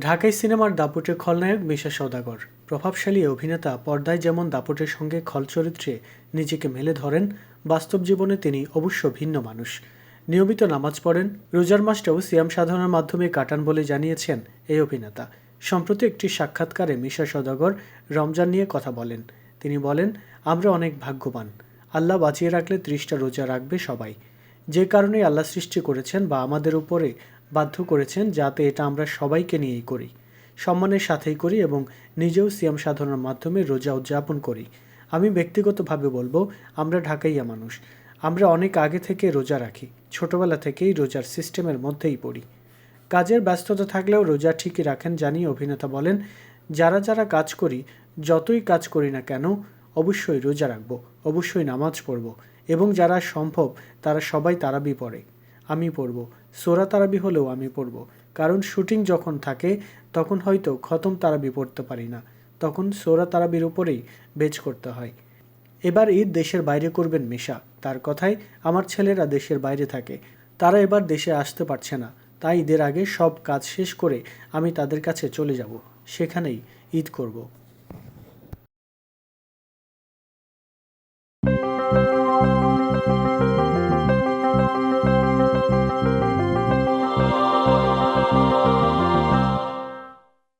ঢাকাই সিনেমার দাপুটে খলনায়ক মিশা সওদাগর। প্রভাবশালী অভিনেতা পর্দায় যেমন দাপুটের সঙ্গে খল চরিত্রে নিজেকে মেলে ধরেন, বাস্তব জীবনে তিনি অবশ্য ভিন্ন মানুষ। নিয়মিত নামাজ পড়েন, রোজার মাসটাও সিয়াম সাধনার মাধ্যমে কাটান বলে জানিয়েছেন এই অভিনেতা। সম্প্রতি একটি সাক্ষাৎকারে মিশা সওদাগর রমজান নিয়ে কথা বলেন। তিনি বলেন, আমরা অনেক ভাগ্যবান। আল্লাহ বাঁচিয়ে রাখলে ত্রিশটা রোজা রাখবে সবাই। যে কারণে আল্লাহ সৃষ্টি করেছেন বা আমাদের উপরে বাধ্য করেছেন যাতে এটা আমরা সবাইকে নিয়েই করি, সম্মানের সাথেই করি এবং নিজেও সিয়াম সাধনার মাধ্যমে রোজা উদযাপন করি। আমি ব্যক্তিগতভাবে বলব, আমরা ঢাকাইয়া মানুষ। আমরা অনেক আগে থেকে রোজা রাখি, ছোটবেলা থেকেই রোজার সিস্টেমের মধ্যেই পড়ি। কাজের ব্যস্ততা থাকলেও রোজা ঠিকই রাখেন জানিয়ে অভিনেতা বলেন, যারা যারা কাজ করি, যতই কাজ করি না কেন, অবশ্যই রোজা রাখব, অবশ্যই নামাজ পড়ব এবং যারা সম্ভব, তারা সবাই তারাবি পড়ে। আমি পড়ব। সোরা তারাবি হলেও আমি পড়ব। কারণ শুটিং যখন থাকে, তখন হয়তো খতম তারাবি পড়তে পারি না। তখন সোরা তারাবির উপরেই বেচ করতে হয়। এবার ঈদ দেশের বাইরে করবেন মিশা। তার কথায়, আমার ছেলেরা দেশের বাইরে থাকে। তারা এবার দেশে আসতে পারছে না। তাই ঈদের আগে সব কাজ শেষ করে আমি তাদের কাছে চলে যাব। সেখানেই ঈদ করব।